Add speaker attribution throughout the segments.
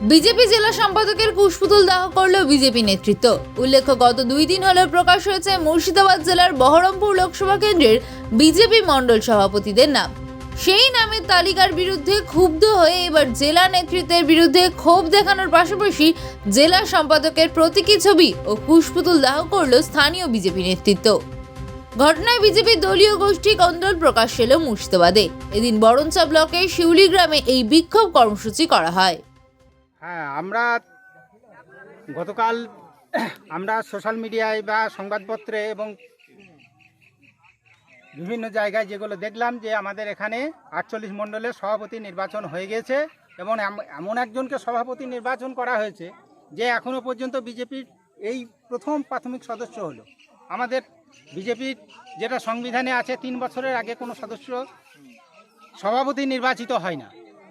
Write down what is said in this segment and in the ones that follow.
Speaker 1: BJP জেলা সম্পাদকের কুশপুতুল দাহ করল বিজেপি নেতৃত্ব। উল্লেখ্য, গত দুই দিন হল প্রকাশ হয়েছে মুর্শিদাবাদ জেলার বহরমপুর লোকসভা কেন্দ্রের বিজেপি মণ্ডল সভাপতিদের নাম। সেই নামের তালিকার বিরুদ্ধে ক্ষুব্ধ হয়ে এবার জেলা নেতৃত্বের বিরুদ্ধে ক্ষোভ দেখানোর পাশাপাশি জেলা সম্পাদকের প্রতীকী ছবি ও কুশপুতুল দাহ করল স্থানীয় বিজেপি নেতৃত্ব। ঘটনায় বিজেপি দলীয় গোষ্ঠী কন্দল প্রকাশ পেল মুর্শিদাবাদে। এদিন বরঞ্চা ব্লকের শিউলি গ্রামে এই বিক্ষোভ কর্মসূচি করা হয়।
Speaker 2: হ্যাঁ আমরা গতকাল আমরা সোশ্যাল মিডিয়ায় বা সংবাদপত্রে এবং বিভিন্ন জায়গায় যেগুলো দেখলাম যে আমাদের এখানে আটচল্লিশ মণ্ডলের সভাপতি নির্বাচন হয়ে গেছে এবং এমন একজনকে সভাপতি নির্বাচন করা হয়েছে যে এখনও পর্যন্ত বিজেপির এই প্রথম প্রাথমিক সদস্য হলো। আমাদের বিজেপির যেটা সংবিধানে আছে, তিন বছরের আগে কোনো সদস্য সভাপতি নির্বাচিত হয় না।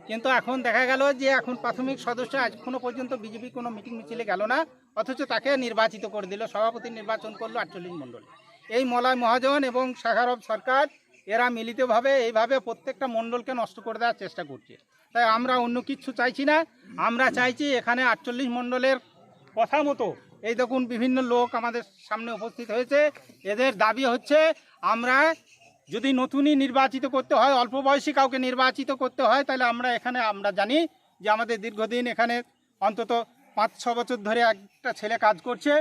Speaker 2: কিন্তু এখন দেখা গেল যে এখন প্রাথমিক সদস্য আজ কোনো পর্যন্ত বিজেপি কোনো মিটিং মিছিলে গেল না, অথচ তাকে নির্বাচিত করে দিল। সভাপতি নির্বাচন করল আটচল্লিশ মণ্ডল। এই মলয় মহাজন এবং শাখারব সরকার, এরা মিলিতভাবে এইভাবে প্রত্যেকটা মণ্ডলকে নষ্ট করে দেওয়ার চেষ্টা করছে। তাই আমরা অন্য কিছু চাইছি না। আমরা চাইছি এখানে আটচল্লিশ মণ্ডলের কথা মতো এই দেখুন বিভিন্ন লোক আমাদের সামনে উপস্থিত হয়েছে। এদের দাবি হচ্ছে, আমরা যদি নতুনই নির্বাচিত করতে হয় অল্প বয়সী কাউকে নির্বাচিত করতে হয় তাহলে আমরা এখানে আমরা জানি যে আমাদের দীর্ঘদিন এখানে অন্তত পাঁচ ছ বছর ধরে একটা ছেলে কাজ করছে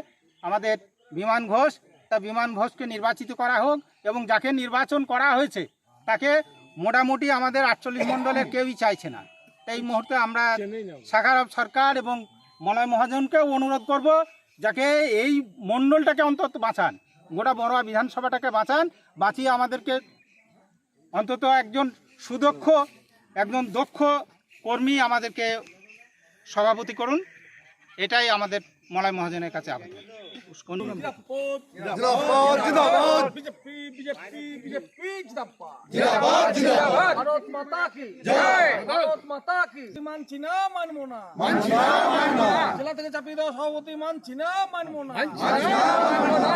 Speaker 2: আমাদের বিমান ঘোষ। তা বিমান ঘোষকে নির্বাচিত করা হোক এবং যাকে নির্বাচন করা হয়েছে তাকে মোটামুটি আমাদের আটচল্লিশ মণ্ডলের কেউই চাইছে না। এই মুহূর্তে আমরা সাকারব সরকার এবং মলয় মহাজনকেও অনুরোধ করব যাকে এই মণ্ডলটাকে অন্তত বাঁচান। গোটা বড়োয়া বিধানসভাটাকে বাঁচান বাঁচিয়ে আমাদেরকে অন্তত একজন সুদক্ষ একজন দক্ষ কর্মী আমাদেরকে সভাপতি করুন। এটাই আমাদের মলয় মহাজনের কাছে আবেদন। অনুরোধ।
Speaker 3: জিন্দাবাদ জিন্দাবাদ। বিজেপি বিজেপি বিজেপি জিন্দাবাদ জিন্দাবাদ। জিন্দাবাদ ভারত মাতা কি জয়। ভারত মাতা কি মানছি না মানবো না। মানছি না মানবো না। জেলা থেকে চাপিয়ে দেওয়া সভাপতি মানছি না মানবো না। মানছি না মানবো না।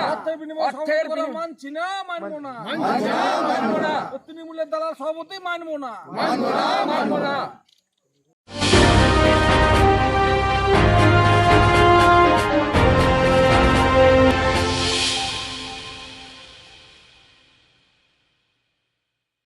Speaker 3: অর্থের মানছি না মানবো না। মানবো না। তৃণমূলের দালাল সভাপতি মানবো না। মানবো না মানবো না।